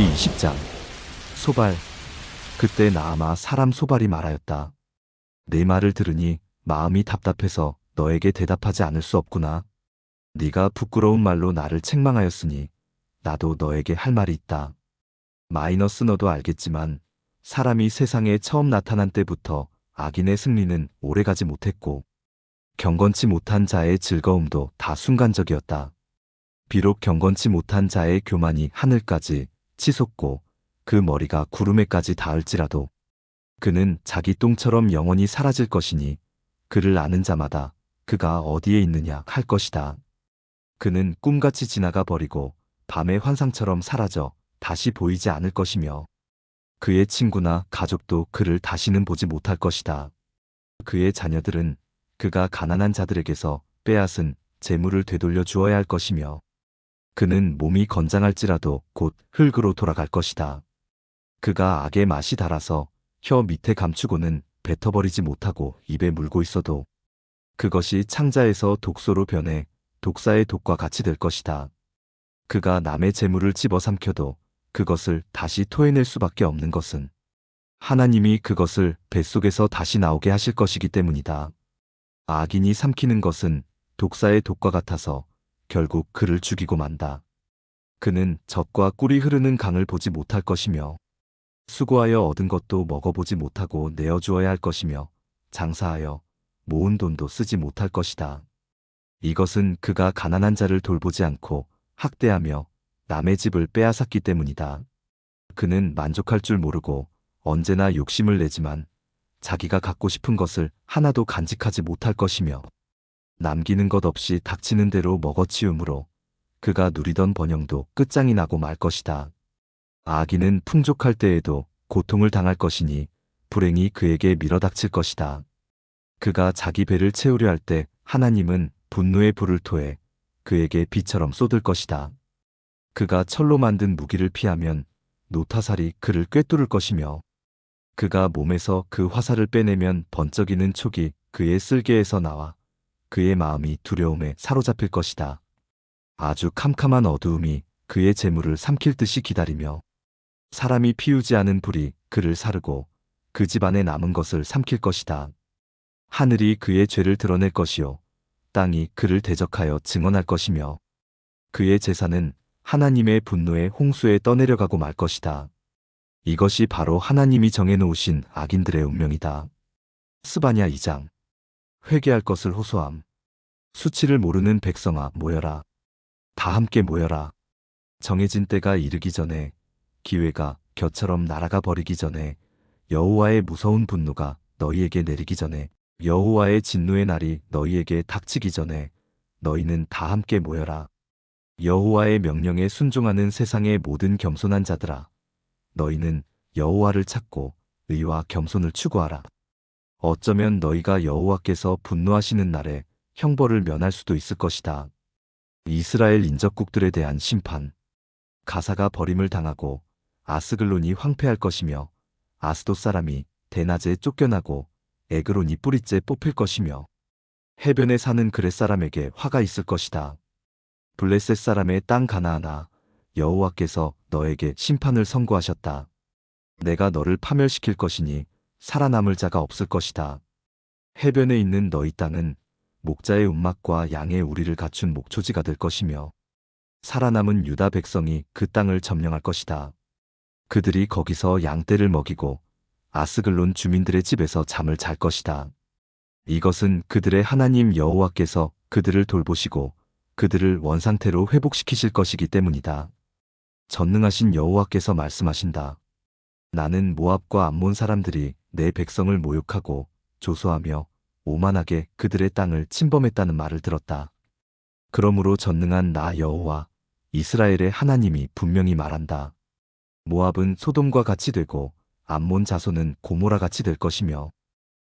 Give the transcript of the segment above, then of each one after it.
기 20장 소발 그때 나아마 사람 소발이 말하였다. 내 말을 들으니 마음이 답답해서 너에게 대답하지 않을 수 없구나. 네가 부끄러운 말로 나를 책망하였으니 나도 너에게 할 말이 있다. 마이너스 너도 알겠지만 사람이 세상에 처음 나타난 때부터 악인의 승리는 오래가지 못했고 경건치 못한 자의 즐거움도 다 순간적이었다. 비록 경건치 못한 자의 교만이 하늘까지 치솟고 그 머리가 구름에까지 닿을지라도 그는 자기 똥처럼 영원히 사라질 것이니 그를 아는 자마다 그가 어디에 있느냐 할 것이다. 그는 꿈같이 지나가 버리고 밤의 환상처럼 사라져 다시 보이지 않을 것이며 그의 친구나 가족도 그를 다시는 보지 못할 것이다. 그의 자녀들은 그가 가난한 자들에게서 빼앗은 재물을 되돌려 주어야 할 것이며 그는 몸이 건장할지라도 곧 흙으로 돌아갈 것이다. 그가 악의 맛이 달아서 혀 밑에 감추고는 뱉어버리지 못하고 입에 물고 있어도 그것이 창자에서 독소로 변해 독사의 독과 같이 될 것이다. 그가 남의 재물을 집어삼켜도 그것을 다시 토해낼 수밖에 없는 것은 하나님이 그것을 뱃속에서 다시 나오게 하실 것이기 때문이다. 악인이 삼키는 것은 독사의 독과 같아서 결국 그를 죽이고 만다. 그는 젖과 꿀이 흐르는 강을 보지 못할 것이며 수고하여 얻은 것도 먹어보지 못하고 내어주어야 할 것이며 장사하여 모은 돈도 쓰지 못할 것이다. 이것은 그가 가난한 자를 돌보지 않고 학대하며 남의 집을 빼앗았기 때문이다. 그는 만족할 줄 모르고 언제나 욕심을 내지만 자기가 갖고 싶은 것을 하나도 간직하지 못할 것이며 남기는 것 없이 닥치는 대로 먹어치우므로 그가 누리던 번영도 끝장이 나고 말 것이다. 아기는 풍족할 때에도 고통을 당할 것이니 불행이 그에게 밀어닥칠 것이다. 그가 자기 배를 채우려 할 때 하나님은 분노의 불을 토해 그에게 비처럼 쏟을 것이다. 그가 철로 만든 무기를 피하면 노타살이 그를 꿰뚫을 것이며 그가 몸에서 그 화살을 빼내면 번쩍이는 촉이 그의 쓸개에서 나와 그의 마음이 두려움에 사로잡힐 것이다. 아주 캄캄한 어두움이 그의 재물을 삼킬 듯이 기다리며 사람이 피우지 않은 불이 그를 사르고 그 집안에 남은 것을 삼킬 것이다. 하늘이 그의 죄를 드러낼 것이요 땅이 그를 대적하여 증언할 것이며 그의 재산은 하나님의 분노의 홍수에 떠내려가고 말 것이다. 이것이 바로 하나님이 정해놓으신 악인들의 운명이다. 스바냐 2장 회개할 것을 호소함. 수치를 모르는 백성아 모여라. 다 함께 모여라. 정해진 때가 이르기 전에 기회가 겨처럼 날아가 버리기 전에 여호와의 무서운 분노가 너희에게 내리기 전에 여호와의 진노의 날이 너희에게 닥치기 전에 너희는 다 함께 모여라. 여호와의 명령에 순종하는 세상의 모든 겸손한 자들아. 너희는 여호와를 찾고 의와 겸손을 추구하라. 어쩌면 너희가 여호와께서 분노하시는 날에 형벌을 면할 수도 있을 것이다. 이스라엘 인적국들에 대한 심판. 가사가 버림을 당하고 아스글론이 황폐할 것이며 아스도 사람이 대낮에 쫓겨나고 에그론이 뿌리째 뽑힐 것이며 해변에 사는 그렛 사람에게 화가 있을 것이다. 블레셋 사람의 땅 가나하나 여호와께서 너에게 심판을 선고하셨다. 내가 너를 파멸시킬 것이니 살아남을 자가 없을 것이다. 해변에 있는 너희 땅은 목자의 움막과 양의 우리를 갖춘 목초지가 될 것이며 살아남은 유다 백성이 그 땅을 점령할 것이다. 그들이 거기서 양떼를 먹이고 아스글론 주민들의 집에서 잠을 잘 것이다. 이것은 그들의 하나님 여호와께서 그들을 돌보시고 그들을 원상태로 회복시키실 것이기 때문이다. 전능하신 여호와께서 말씀하신다. 나는 모압과 암몬 사람들이 내 백성을 모욕하고 조소하며 오만하게 그들의 땅을 침범했다는 말을 들었다. 그러므로 전능한 나 여호와 이스라엘의 하나님이 분명히 말한다. 모압은 소돔과 같이 되고 암몬 자손은 고모라 같이 될 것이며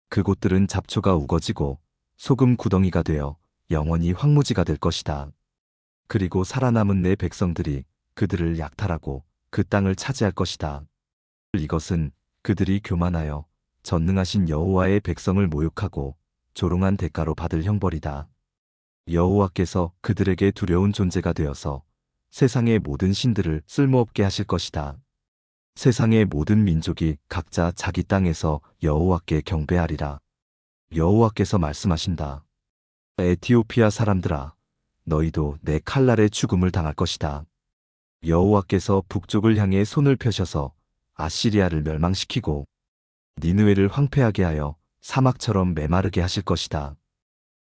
그곳들은 잡초가 우거지고 소금 구덩이가 되어 영원히 황무지가 될 것이다. 그리고 살아남은 내 백성들이 그들을 약탈하고 그 땅을 차지할 것이다. 이것은 그들이 교만하여 전능하신 여호와의 백성을 모욕하고 조롱한 대가로 받을 형벌이다. 여호와께서 그들에게 두려운 존재가 되어서 세상의 모든 신들을 쓸모없게 하실 것이다. 세상의 모든 민족이 각자 자기 땅에서 여호와께 경배하리라. 여호와께서 말씀하신다. 에티오피아 사람들아, 너희도 내 칼날의 죽음을 당할 것이다. 여호와께서 북쪽을 향해 손을 펴셔서 아시리아를 멸망시키고 니느웨를 황폐하게 하여 사막처럼 메마르게 하실 것이다.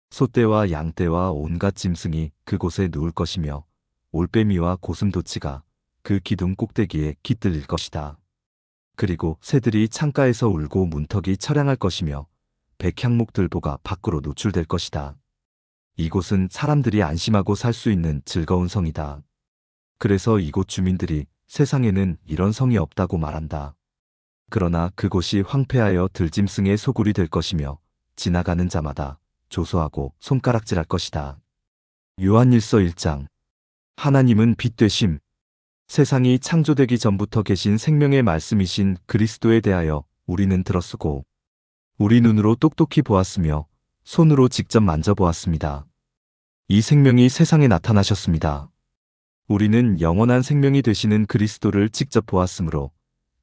소떼와 양떼와 온갖 짐승이 그곳에 누울 것이며 올빼미와 고슴도치가 그 기둥 꼭대기에 깃들릴 것이다. 그리고 새들이 창가에서 울고 문턱이 처량할 것이며 백향목 들보가 밖으로 노출될 것이다. 이곳은 사람들이 안심하고 살 수 있는 즐거운 성이다. 그래서 이곳 주민들이 세상에는 이런 성이 없다고 말한다. 그러나 그곳이 황폐하여 들짐승의 소굴이 될 것이며 지나가는 자마다 조소하고 손가락질할 것이다. 요한일서 1장 하나님은 빛 되심 세상이 창조되기 전부터 계신 생명의 말씀이신 그리스도에 대하여 우리는 들었으고 우리 눈으로 똑똑히 보았으며 손으로 직접 만져보았습니다. 이 생명이 세상에 나타나셨습니다. 우리는 영원한 생명이 되시는 그리스도를 직접 보았으므로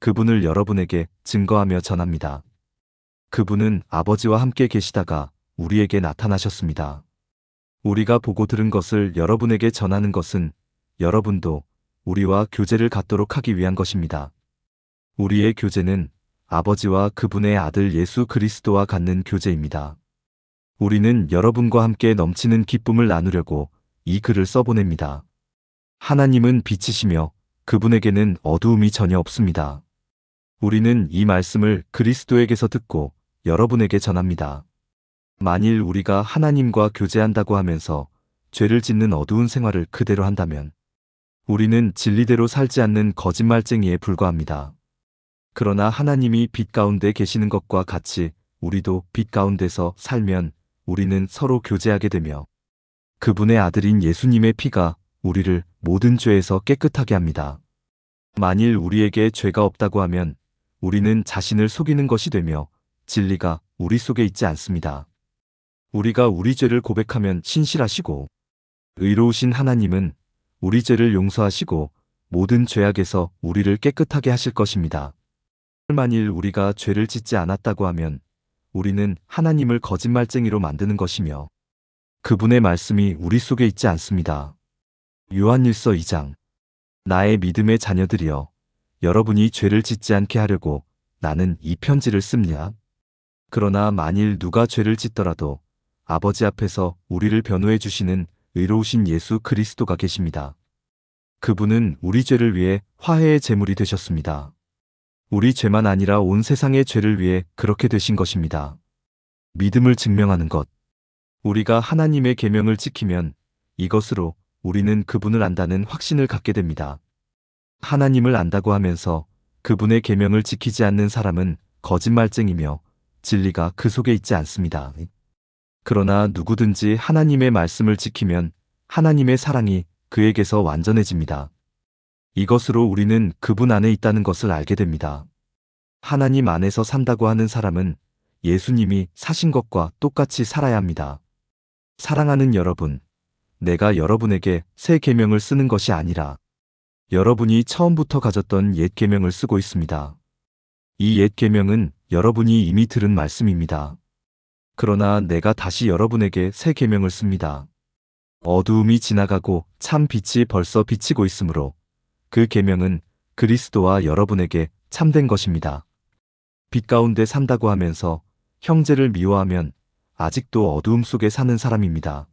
그분을 여러분에게 증거하며 전합니다. 그분은 아버지와 함께 계시다가 우리에게 나타나셨습니다. 우리가 보고 들은 것을 여러분에게 전하는 것은 여러분도 우리와 교제를 갖도록 하기 위한 것입니다. 우리의 교제는 아버지와 그분의 아들 예수 그리스도와 갖는 교제입니다. 우리는 여러분과 함께 넘치는 기쁨을 나누려고 이 글을 써보냅니다. 하나님은 빛이시며 그분에게는 어두움이 전혀 없습니다. 우리는 이 말씀을 그리스도에게서 듣고 여러분에게 전합니다. 만일 우리가 하나님과 교제한다고 하면서 죄를 짓는 어두운 생활을 그대로 한다면 우리는 진리대로 살지 않는 거짓말쟁이에 불과합니다. 그러나 하나님이 빛 가운데 계시는 것과 같이 우리도 빛 가운데서 살면 우리는 서로 교제하게 되며 그분의 아들인 예수님의 피가 우리를 모든 죄에서 깨끗하게 합니다. 만일 우리에게 죄가 없다고 하면 우리는 자신을 속이는 것이 되며 진리가 우리 속에 있지 않습니다. 우리가 우리 죄를 고백하면 신실하시고 의로우신 하나님은 우리 죄를 용서하시고 모든 죄악에서 우리를 깨끗하게 하실 것입니다. 만일 우리가 죄를 짓지 않았다고 하면 우리는 하나님을 거짓말쟁이로 만드는 것이며 그분의 말씀이 우리 속에 있지 않습니다. 요한일서 2장 나의 믿음의 자녀들이여 여러분이 죄를 짓지 않게 하려고 나는 이 편지를 씁니다. 그러나 만일 누가 죄를 짓더라도 아버지 앞에서 우리를 변호해 주시는 의로우신 예수 그리스도가 계십니다. 그분은 우리 죄를 위해 화해의 제물이 되셨습니다. 우리 죄만 아니라 온 세상의 죄를 위해 그렇게 되신 것입니다. 믿음을 증명하는 것. 우리가 하나님의 계명을 지키면 이것으로 우리는 그분을 안다는 확신을 갖게 됩니다. 하나님을 안다고 하면서 그분의 계명을 지키지 않는 사람은 거짓말쟁이며 진리가 그 속에 있지 않습니다. 그러나 누구든지 하나님의 말씀을 지키면 하나님의 사랑이 그에게서 완전해집니다. 이것으로 우리는 그분 안에 있다는 것을 알게 됩니다. 하나님 안에서 산다고 하는 사람은 예수님이 사신 것과 똑같이 살아야 합니다. 사랑하는 여러분, 내가 여러분에게 새 계명을 쓰는 것이 아니라 여러분이 처음부터 가졌던 옛 계명을 쓰고 있습니다. 이 옛 계명은 여러분이 이미 들은 말씀입니다. 그러나 내가 다시 여러분에게 새 계명을 씁니다. 어두움이 지나가고 참 빛이 벌써 비치고 있으므로 그 계명은 그리스도와 여러분에게 참된 것입니다. 빛 가운데 산다고 하면서 형제를 미워하면 아직도 어두움 속에 사는 사람입니다.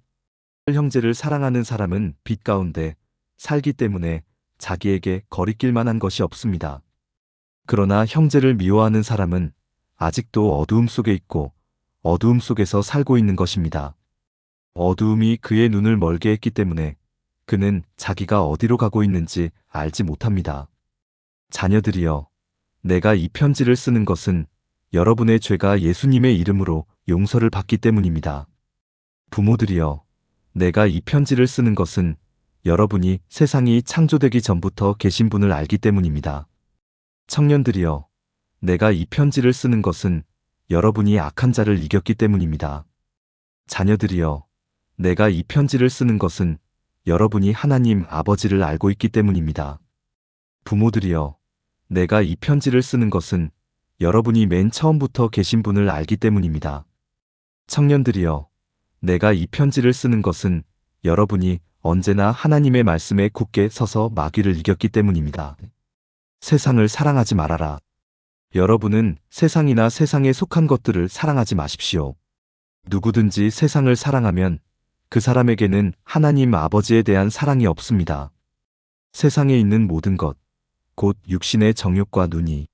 형제를 사랑하는 사람은 빛 가운데 살기 때문에 자기에게 거리낄 만한 것이 없습니다. 그러나 형제를 미워하는 사람은 아직도 어두움 속에 있고 어두움 속에서 살고 있는 것입니다. 어두움이 그의 눈을 멀게 했기 때문에 그는 자기가 어디로 가고 있는지 알지 못합니다. 자녀들이여, 내가 이 편지를 쓰는 것은 여러분의 죄가 예수님의 이름으로 용서를 받기 때문입니다. 부모들이여, 내가 이 편지를 쓰는 것은 여러분이 세상이 창조되기 전부터 계신 분을 알기 때문입니다. 청년들이여, 내가 이 편지를 쓰는 것은 여러분이 악한 자를 이겼기 때문입니다. 자녀들이여, 내가 이 편지를 쓰는 것은 여러분이 하나님 아버지를 알고 있기 때문입니다. 부모들이여, 내가 이 편지를 쓰는 것은 여러분이 맨 처음부터 계신 분을 알기 때문입니다. 청년들이여, 내가 이 편지를 쓰는 것은 여러분이 언제나 하나님의 말씀에 굳게 서서 마귀를 이겼기 때문입니다. 세상을 사랑하지 말아라. 여러분은 세상이나 세상에 속한 것들을 사랑하지 마십시오. 누구든지 세상을 사랑하면 그 사람에게는 하나님 아버지에 대한 사랑이 없습니다. 세상에 있는 모든 것, 곧 육신의 정욕과 눈이,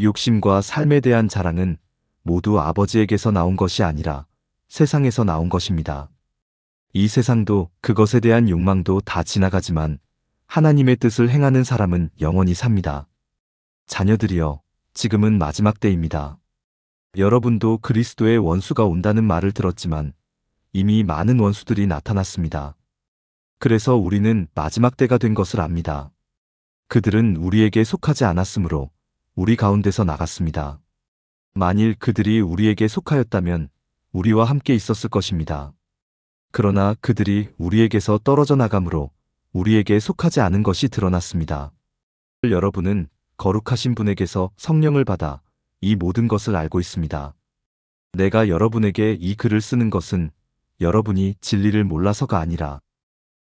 욕심과 삶에 대한 자랑은 모두 아버지에게서 나온 것이 아니라 세상에서 나온 것입니다. 이 세상도 그것에 대한 욕망도 다 지나가지만 하나님의 뜻을 행하는 사람은 영원히 삽니다. 자녀들이여, 지금은 마지막 때입니다. 여러분도 그리스도의 원수가 온다는 말을 들었지만 이미 많은 원수들이 나타났습니다. 그래서 우리는 마지막 때가 된 것을 압니다. 그들은 우리에게 속하지 않았으므로 우리 가운데서 나갔습니다. 만일 그들이 우리에게 속하였다면 우리와 함께 있었을 것입니다. 그러나 그들이 우리에게서 떨어져 나감으로 우리에게 속하지 않은 것이 드러났습니다. 여러분은 거룩하신 분에게서 성령을 받아 이 모든 것을 알고 있습니다. 내가 여러분에게 이 글을 쓰는 것은 여러분이 진리를 몰라서가 아니라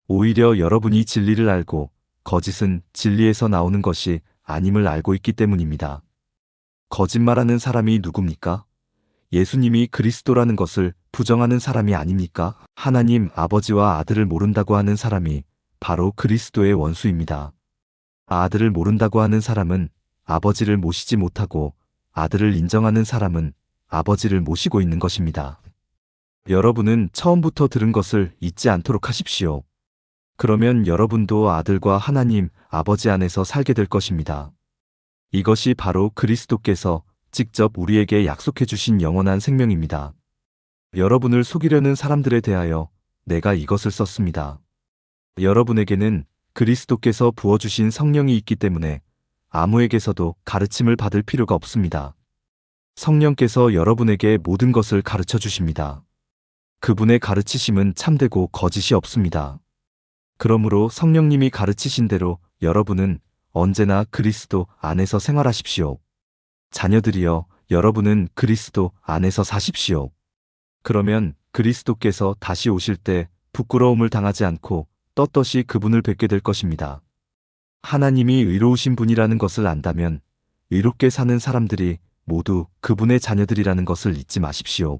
오히려 여러분이 진리를 알고 거짓은 진리에서 나오는 것이 아님을 알고 있기 때문입니다. 거짓말하는 사람이 누굽니까? 예수님이 그리스도라는 것을 부정하는 사람이 아닙니까? 하나님 아버지와 아들을 모른다고 하는 사람이 바로 그리스도의 원수입니다. 아들을 모른다고 하는 사람은 아버지를 모시지 못하고 아들을 인정하는 사람은 아버지를 모시고 있는 것입니다. 여러분은 처음부터 들은 것을 잊지 않도록 하십시오. 그러면 여러분도 아들과 하나님 아버지 안에서 살게 될 것입니다. 이것이 바로 그리스도께서 직접 우리에게 약속해 주신 영원한 생명입니다. 여러분을 속이려는 사람들에 대하여 내가 이것을 썼습니다. 여러분에게는 그리스도께서 부어주신 성령이 있기 때문에 아무에게서도 가르침을 받을 필요가 없습니다. 성령께서 여러분에게 모든 것을 가르쳐 주십니다. 그분의 가르치심은 참되고 거짓이 없습니다. 그러므로 성령님이 가르치신 대로 여러분은 언제나 그리스도 안에서 생활하십시오. 자녀들이여 여러분은 그리스도 안에서 사십시오. 그러면 그리스도께서 다시 오실 때 부끄러움을 당하지 않고 떳떳이 그분을 뵙게 될 것입니다. 하나님이 의로우신 분이라는 것을 안다면 의롭게 사는 사람들이 모두 그분의 자녀들이라는 것을 잊지 마십시오.